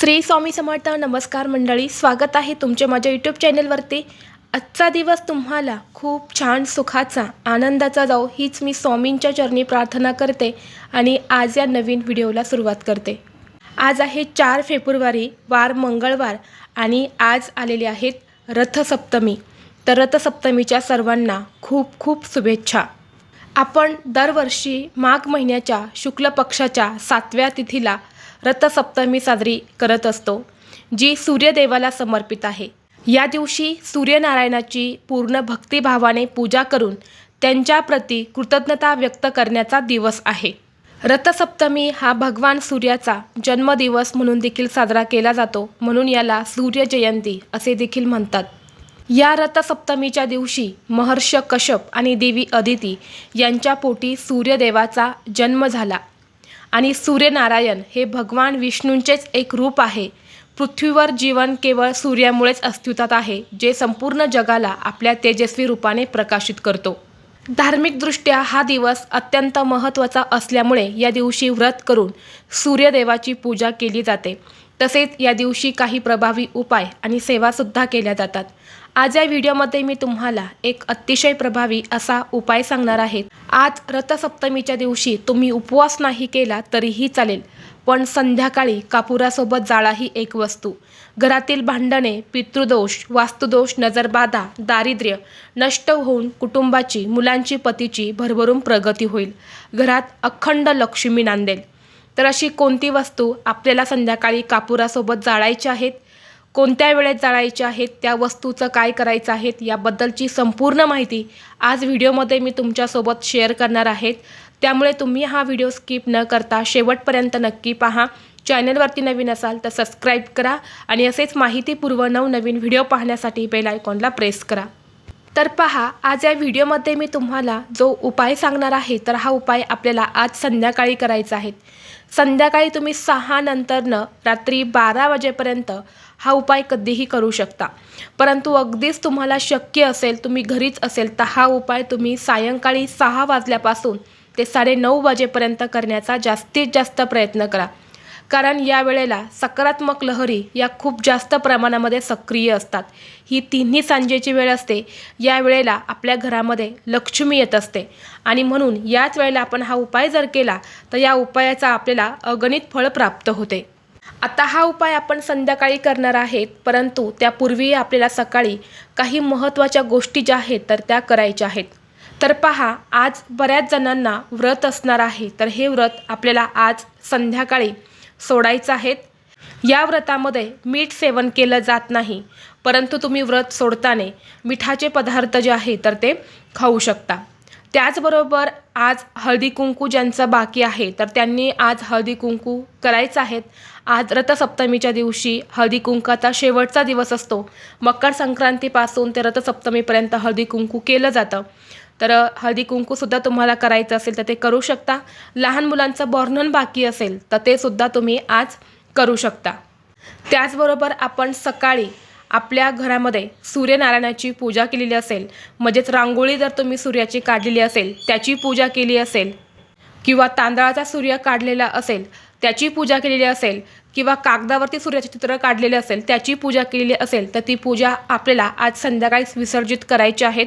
श्री स्वामी समर्थ नमस्कार मंडळी स्वागत आहे तुमचे माझ्या यूट्यूब चॅनलवरती आजचा दिवस तुम्हाला खूप छान सुखाचा आनंदाचा जाओ हीच मी स्वामींच्या चरणी प्रार्थना करते आणि आज या नवीन व्हिडिओला सुरुवात करते. आज आहे चार फेब्रुवारी वार मंगळवार आणि आज आलेले आहेत रथसप्तमी. तर रथसप्तमीच्या सर्वांना खूप खूप शुभेच्छा. आपण दरवर्षी माघ महिन्याच्या शुक्ल पक्षाच्या सातव्या तिथीला रथसप्तमी साजरी करत असतो जी सूर्यदेवाला समर्पित आहे. या दिवशी सूर्यनारायणाची पूर्ण भक्तिभावाने पूजा करून त्यांच्याप्रती कृतज्ञता व्यक्त करण्याचा दिवस आहे. रथसप्तमी हा भगवान सूर्याचा जन्मदिवस म्हणून देखील साजरा केला जातो म्हणून याला सूर्यजयंती असे देखील म्हणतात. या रथसप्तमीच्या दिवशी महर्ष कश्यप आणि देवी अदिती यांच्या पोटी सूर्यदेवाचा जन्म झाला. आणि सूर्यनारायण हे भगवान विष्णूंचेच एक रूप आहे. पृथ्वीवर जीवन केवळ सूर्यामुळेच अस्तित्वात आहे जे संपूर्ण जगाला आपल्या तेजस्वी रूपाने प्रकाशित करतो. धार्मिकदृष्ट्या हा दिवस अत्यंत महत्त्वाचा असल्यामुळे या दिवशी व्रत करून सूर्यदेवाची पूजा केली जाते. तसेच या दिवशी काही प्रभावी उपाय आणि सेवासुद्धा केल्या जातात. आज या व्हिडिओमध्ये मी तुम्हाला एक अतिशय प्रभावी असा उपाय सांगणार आहे. आज रथसप्तमीच्या दिवशी तुम्ही उपवास नाही केला तरीही चालेल पण संध्याकाळी कापुरासोबत जाळा ही एक वस्तू. घरातील भांडणे पितृदोष वास्तुदोष नजरबाधा दारिद्र्य नष्ट होऊन कुटुंबाची मुलांची पतीची भरभरून प्रगती होईल. घरात अखंड लक्ष्मी नांदेल. तर अशी कोणती वस्तू आपल्याला संध्याकाळी कापुरासोबत जाळायची आहेत? कोणत्या वेळेत जाळायच्या आहेत त्या वस्तूचं काय करायचं आहेत याबद्दलची संपूर्ण माहिती आज व्हिडिओमध्ये मी तुमच्यासोबत शेअर करणार आहेत. त्यामुळे तुम्ही हा व्हिडिओ स्किप न करता शेवटपर्यंत नक्की पहा. चॅनलवरती नवीन असाल तर सबस्क्राईब करा आणि असेच माहितीपूर्व नवनवीन व्हिडिओ पाहण्यासाठी बेल आयकॉनला प्रेस करा. तर पहा आज या व्हिडिओमध्ये मी तुम्हाला जो उपाय सांगणार आहे तर हा उपाय आपल्याला आज संध्याकाळी करायचा आहे. संध्याकाळी तुम्ही सहा नंतरनं रात्री बारा वाजेपर्यंत हा उपाय कधीही करू शकता. परंतु अगदीच तुम्हाला शक्य असेल तुम्ही घरीच असेल तर हा उपाय तुम्ही सायंकाळी सहा वाजल्यापासून ते साडेनऊ वाजेपर्यंत करण्याचा जास्तीत जास्त प्रयत्न करा. कारण या वेळेला सकारात्मक लहरी या खूप जास्त प्रमाणामध्ये सक्रिय असतात. ही तिन्ही सांजेची वेळ असते. या वेळेला आपल्या घरामध्ये लक्ष्मी येत असते. आणि म्हणून याच वेळेला आपण हा उपाय जर केला तर या उपायाचा आपल्याला अगणित फळ प्राप्त होते. आता हा उपाय आपण संध्याकाळी करणार आहेत परंतु त्यापूर्वी आपल्याला सकाळी काही महत्त्वाच्या गोष्टी ज्या आहेत तर त्या करायच्या आहेत. तर पहा आज बऱ्याच जणांना व्रत असणार आहे तर हे व्रत आपल्याला आज संध्याकाळी सोडायचं आहेत या व्रतामध्ये मीठ सेवन केलं जात नाही परंतु तुम्ही व्रत सोडताना मिठाचे पदार्थ जे आहे तर ते खाऊ शकता. त्याचबरोबर आज हळदी कुंकू ज्यांचं बाकी आहे तर त्यांनी आज हळदी कुंकू करायचं आहेत आज रथसप्तमीच्या दिवशी हळदी कुंकाचा शेवटचा दिवस असतो. मकर संक्रांतीपासून ते रथसप्तमीपर्यंत हळदी कुंकू केलं जातं. तर हळदी कुंकूसुद्धा तुम्हाला करायचं असेल तर ते करू शकता. लहान मुलांचं बॉर्नन बाकी असेल तर ते सुद्धा तुम्ही आज करू शकता. त्याचबरोबर आपण सकाळी आपल्या घरामध्ये सूर्यनारायणाची पूजा केलेली असेल म्हणजेच रांगोळी जर तुम्ही सूर्याची काढलेली असेल त्याची पूजा केली असेल किंवा तांदळाचा सूर्य काढलेला असेल त्याची पूजा केलेली असेल किंवा कागदावरती सूर्याचे चित्र काढलेले असेल त्याची पूजा केलेली असेल तर ती पूजा आपल्याला आज संध्याकाळीच विसर्जित करायची आहेत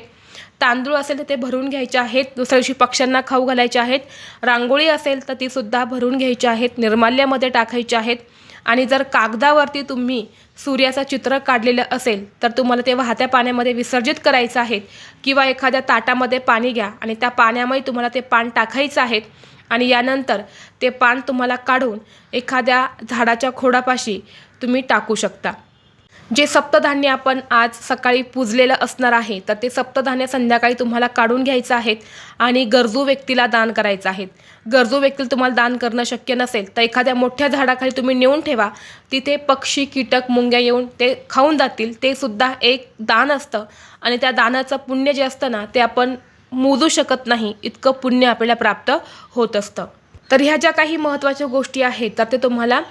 तांदूळ असेल तर ते भरून घ्यायचे आहेत दुसऱ्या दिवशी पक्ष्यांना खाऊ घालायचे आहेत. रांगोळी असेल तर तीसुद्धा भरून घ्यायची आहेत निर्माल्यामध्ये टाकायचे आहेत. आणि जर कागदावरती तुम्ही सूर्याचं चित्र काढलेलं असेल तर तुम्हाला ते वाहत्या पाण्यामध्ये विसर्जित करायचं आहे. किंवा एखाद्या ताटामध्ये पाणी घ्या आणि त्या पाण्यामध्ये तुम्हाला ते पान टाकायचं आहे. आणि यानंतर ते पान तुम्हाला काढून एखाद्या झाडाच्या खोडापाशी तुम्ही टाकू शकता. जे सप्तधान्य आपण आज सकाळी पूजलेलं असणार आहे तर ते सप्तधान्य संध्याकाळी तुम्हाला काढून घ्यायचं आहेत आणि गरजू व्यक्तीला दान करायचं आहेत. गरजू व्यक्तीला तुम्हाला दान करणं शक्य नसेल तर एखाद्या मोठ्या झाडाखाली तुम्ही नेऊन ठेवा. तिथे पक्षी कीटक मुंग्या येऊन ते खाऊन जातील. ते सुद्धा एक दान असतं आणि त्या दानाचं पुण्य जे असतं ना ते आपण मोजू शकत नाही. इतकं पुण्य आपल्याला प्राप्त होत असतं. तर ह्या ज्या काही महत्त्वाच्या गोष्टी आहेत तर ते तुम्हाला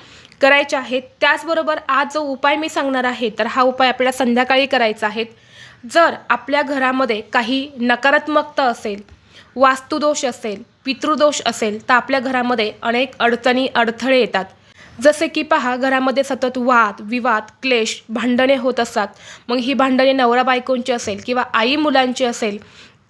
करायच्या आहेत. त्याचबरोबर आज जो उपाय मी सांगणार आहे तर हा उपाय आपल्याला संध्याकाळी करायचा आहे. जर आपल्या घरामध्ये काही नकारात्मकता असेल वास्तुदोष असेल पितृदोष असेल तर आपल्या घरामध्ये अनेक अडचणी अडथळे येतात. जसे की पहा घरामध्ये सतत वाद विवाद क्लेश भांडणे होत असतात. मग ही भांडणे नवरा बायकोंची असेल किंवा आई मुलांची असेल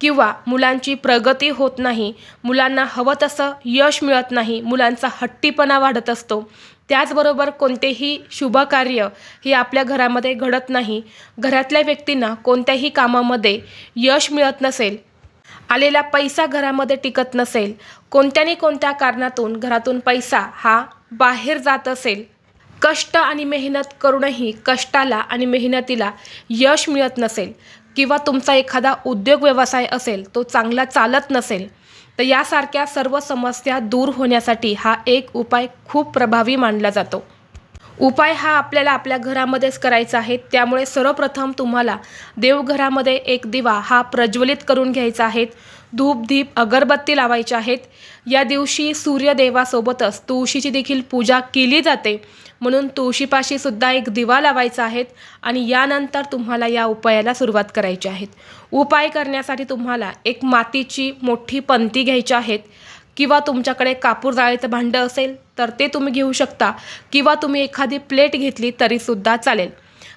किंवा मुलांची प्रगती होत नाही मुलांना हवं तसं यश मिळत नाही मुलांचा हट्टीपणा वाढत असतो. त्याचबरोबर कोणतेही शुभकार्य हे आपल्या घरामध्ये घडत नाही. घरातल्या व्यक्तींना कोणत्याही कामामध्ये यश मिळत नसेल. आलेला पैसा घरामध्ये टिकत नसेल. कोणत्यानी कोणत्या कारणातून घरातून पैसा हा बाहेर जात असेल. कष्ट आणि मेहनत करूनही कष्टाला आणि मेहनतीला यश मिळत नसेल. किंवा तुमचा एखादा उद्योग व्यवसाय असेल तो चांगला चालत नसेल तर यासारख्या सर्व समस्या दूर होण्यासाठी हा एक उपाय खूप प्रभावी मानला जातो. उपाय हा आपल्याला आपल्या घरामध्येच करायचा आहे त्यामुळे सर्वप्रथम तुम्हाला देवघरामध्ये एक दिवा हा प्रज्वलित करून घ्यायचा आहे. धूप दीप अगरबत्ती लावायच्या आहेत. या दिवशी सूर्यदेवासोबतच तुळशीची देखील पूजा केली जाते. म्हणून तुळशीपाशी सुद्धा एक दिवा लावायचा आहेत आणि यानंतर तुम्हाला या उपायाला सुरुवात करायची आहेत उपाय करण्यासाठी तुम्हाला एक मातीची मोठी पंती घ्यायची आहेत किंवा तुमच्याकडे कापूर जाळीचं भांडं असेल तर ते तुम्ही घेऊ शकता किंवा तुम्ही एखादी प्लेट घेतली तरीसुद्धा चालेल.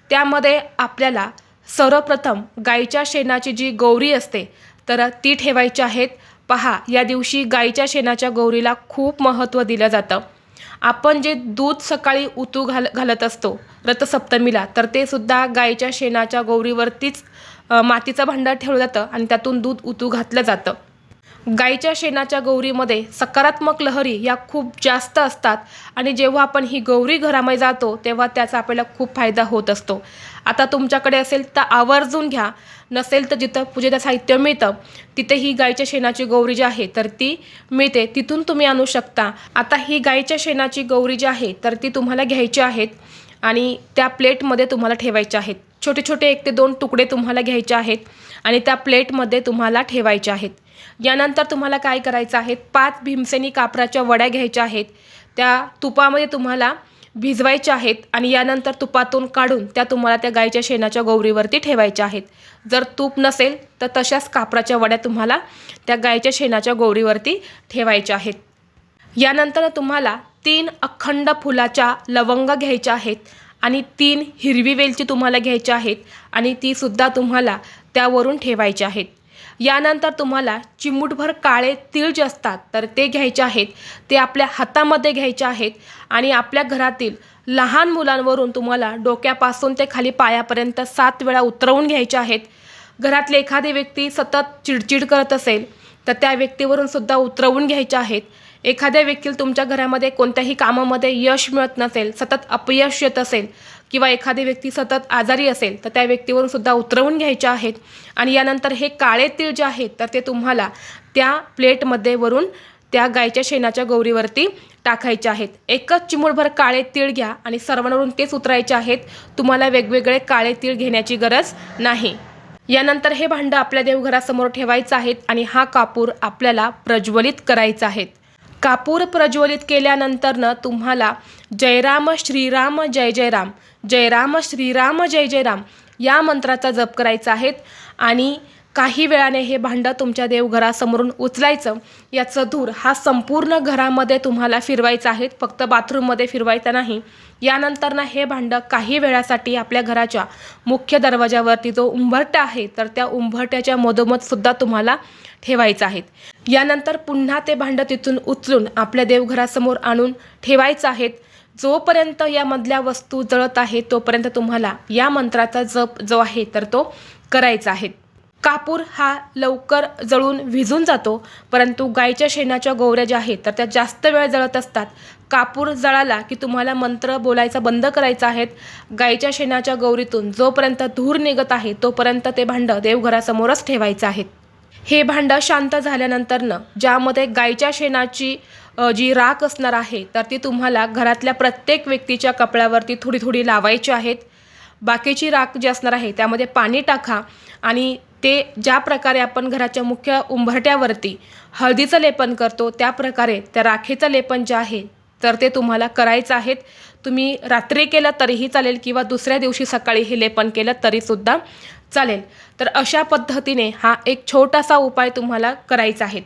त्यामध्ये आपल्याला सर्वप्रथम गाईच्या शेणाची जी गौरी असते तर ती ठेवायची आहेत पहा या दिवशी गाईच्या शेणाच्या गौरीला खूप महत्त्व दिलं जातं. आपण जे दूध सकाळी उतू घाल घालत असतो रथसप्तमीला तर ते सुद्धा गाईच्या शेणाच्या गौरीवरतीच मातीचं भांडं ठेवलं जातं आणि त्यातून दूध उतू घातलं जातं. गाईच्या शेणाच्या गौरीमध्ये सकारात्मक लहरी या खूप जास्त असतात आणि जेव्हा आपण ही गौरी घरामध्ये जातो तेव्हा त्याचा आपल्याला खूप फायदा होत असतो. आता तुमच्याकडे असेल तर आवर्जून घ्या. नसेल तर जिथं पूजेचं साहित्य मिळतं तिथे ही गाईच्या शेणाची गौरी जी आहे तर ती मिळते. तिथून तुम्ही आणू शकता. आता ही गाईच्या शेणाची गौरी जी आहे तर ती तुम्हाला घ्यायची आहेत आणि त्या प्लेटमध्ये तुम्हाला ठेवायच्या आहेत. छोटे छोटे एक ते दोन तुकडे तुम्हाला घ्यायचे आहेत आणि त्या प्लेटमध्ये तुम्हाला ठेवायचे आहेत. यानंतर तुम्हाला काय करायचं आहे? पाच भीमसेनी कापराच्या वड्या घ्यायच्या आहेत. त्या तुपामध्ये तुम्हाला भिजवायच्या आहेत आणि यानंतर तुपातून काढून त्या तुम्हाला त्या गाईच्या शेणाच्या गौरीवरती ठेवायच्या आहेत. जर तूप नसेल तर तशाच कापराच्या वड्या तुम्हाला त्या गाईच्या शेणाच्या गौरीवरती ठेवायच्या आहेत. यानंतर तुम्हाला तीन अखंड फुलाच्या लवंग घ्यायच्या आहेत आणि तीन हिरवी वेलची तुम्हाला घ्यायच्या आहेत आणि तीसुद्धा तुम्हाला त्यावरून ठेवायच्या आहेत. यानंतर तुम्हाला चिमूटभर काळे तीळ जे असतात तर ते घ्यायचे आहेत ते आपल्या हातामध्ये घ्यायचे आहेत आणि आपल्या घरातील लहान मुलांवरून तुम्हाला डोक्यापासून ते खाली पायापर्यंत सात वेळा उतरवून घ्यायचे आहेत. घरातली एखादी व्यक्ती सतत चिडचिड करत असेल तर त्या व्यक्तीवरून सुद्धा उतरवून घ्यायच्या आहेत. एखाद्या व्यक्तीला तुमच्या घरामध्ये कोणत्याही कामामध्ये यश मिळत नसेल सतत अपयश येत असेल किंवा एखादी व्यक्ती सतत आजारी असेल तर त्या व्यक्तीवरून सुद्धा उतरवून घ्यायच्या आहेत. आणि यानंतर हे काळे तीळ जे आहेत तर ते तुम्हाला त्या प्लेटमध्ये वरून त्या गायच्या शेणाच्या गौरीवरती टाकायचे आहेत. एकच चिमूळभर काळे तीळ घ्या आणि सर्वांवरून तेच उतरायचे आहेत. तुम्हाला वेगवेगळे काळे तीळ घेण्याची गरज नाही. यानंतर हे भांडं आपल्या देवघरासमोर ठेवायचं आहेत आणि हा कापूर आपल्याला प्रज्वलित करायचा आहे. कापूर प्रज्वलित केल्यानंतरनं तुम्हाला जयराम श्रीराम जय जय राम जय राम श्रीराम जय जय राम या मंत्राचा जप करायचा आहे. आणि काही वेळाने हे भांडं तुमच्या देवघरासमोरून उचलायचं. याचं धूर हा संपूर्ण घरामध्ये तुम्हाला फिरवायचा आहे. फक्त बाथरूममध्ये फिरवायचा नाही. यानंतर ना हे भांडं काही वेळासाठी आपल्या घराच्या मुख्य दरवाजावरती जो उंबरटा आहे तर त्या उंबरट्याच्या मधोमध सुद्धा तुम्हाला ठेवायचं आहे. यानंतर पुन्हा ते भांडं तिथून उचलून आपल्या देवघरासमोर आणून ठेवायचं आहेत जोपर्यंत यामधल्या वस्तू जळत आहे तोपर्यंत तुम्हाला या मंत्राचा जप जो आहे तर तो करायचा आहे. कापूर हा लवकर जळून विझून जातो परंतु गायच्या शेणाच्या गोवऱ्या ज्या आहेत तर त्या जास्त वेळ जळत असतात. कापूर जळाला की तुम्हाला मंत्र बोलायचा बंद करायचा आहेत गायच्या शेणाच्या गौरीतून जोपर्यंत धूर निघत आहे तोपर्यंत ते भांडं देवघरासमोरच ठेवायचं आहे. हे भांडं शांत झाल्यानंतरनं ज्यामध्ये गायच्या शेणाची जी राख असणार आहे तर ती तुम्हाला घरातल्या प्रत्येक व्यक्तीच्या कपड्यावरती थोडी थोडी लावायची आहेत. बाकीची राख जी असणार आहे त्यामध्ये पाणी टाका आणि ते ज्या प्रकारे आपण घराच्या मुख्य उंबरट्यावरती हळदीचं लेपन करतो त्या प्रकारे त्या राखेचं लेपन जे आहे तर ते तुम्हाला करायचं आहेत. तुम्ही रात्री केलं तरीही चालेल किंवा दुसऱ्या दिवशी सकाळी हे लेपन केलं तरीसुद्धा. चालेल. तर अशा पद्धतीने हा एक छोटासा उपाय तुम्हाला करायचा आहे.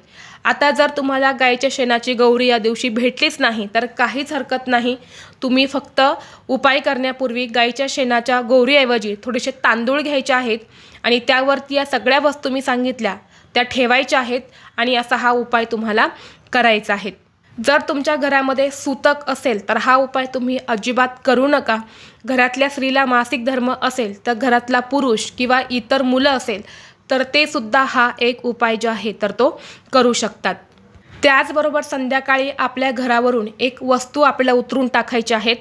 आता जर तुम्हाला गायीच्या शेणाची गौरी या दिवशी भेटलीच नाही तर काहीच हरकत नाही. तुम्ही फक्त उपाय करण्यापूर्वी गायीच्या शेणाच्या गौरीऐवजी थोडेसे तांदूळ घ्यायचे आहेत आणि त्यावरती या सगळ्या वस्तू मी सांगितल्या त्या ठेवायच्या आहेत आणि असा हा उपाय तुम्हाला करायचा आहे. जर तुमच्या घरामध्ये सूतक असेल तर हा उपाय तुम्ही अजिबात करू नका. घरातल्या स्त्रीला मासिक धर्म असेल तर घरातला पुरुष किंवा इतर मुलं असेल तर ते सुद्धा हा एक उपाय जो आहे तर तो करू शकतात. त्याचबरोबर संध्याकाळी आपल्या घरावरून एक वस्तू आपल्याला उतरून टाकायची आहेत.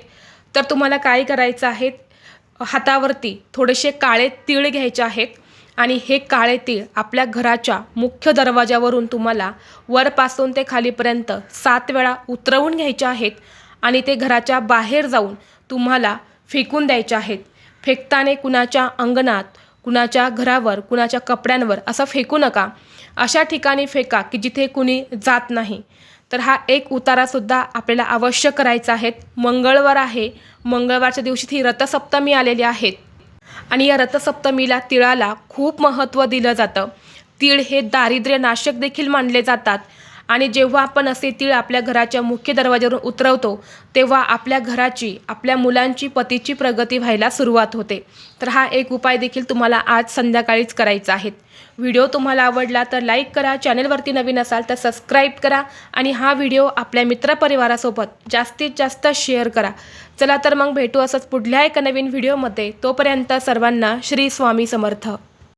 तर तुम्हाला काय करायचं आहे? हातावरती थोडेसे काळे तीळ घ्यायचे आहेत. आणि हे काळे तीळ आपल्या घराच्या मुख्य दरवाजावरून तुम्हाला वरपासून ते खालीपर्यंत सात वेळा उतरवून घ्यायचे आहेत आणि ते घराच्या बाहेर जाऊन तुम्हाला फेकून द्यायचे आहेत. फेकताने कुणाच्या अंगणात कुणाच्या घरावर कुणाच्या कपड्यांवर असं फेकू नका. अशा ठिकाणी फेका की जिथे कुणी जात नाही. तर हा एक उतारासुद्धा आपल्याला अवश्य करायचा आहे. मंगळवार आहे. मंगळवारच्या दिवशी ही रथसप्तमी आलेली आहेत आणि या रथसप्तमीला तिळाला खूप महत्त्व दिलं जातं. तीळ हे दारिद्र्यनाशक देखील मानले जातात. आणि जेव्हा आपण असे तीळ आपल्या घराच्या मुख्य दरवाज्यावरून उतरवतो तेव्हा आपल्या घराची आपल्या मुलांची पतीची प्रगती व्हायला सुरुवात होते. तर हा एक उपाय देखील तुम्हाला आज संध्याकाळीच करायचा आहे. व्हिडिओ तुम्हाला आवडला तर लाईक करा चॅनलवरती नवीन असाल तर सबस्क्राईब करा आणि हा व्हिडिओ आपल्या मित्रपरिवारासोबत जास्तीत जास्त शेअर करा. चला तर मग भेटू असंच पुढल्या एका नवीन व्हिडिओमध्ये. तोपर्यंत सर्वांना श्री स्वामी समर्थ.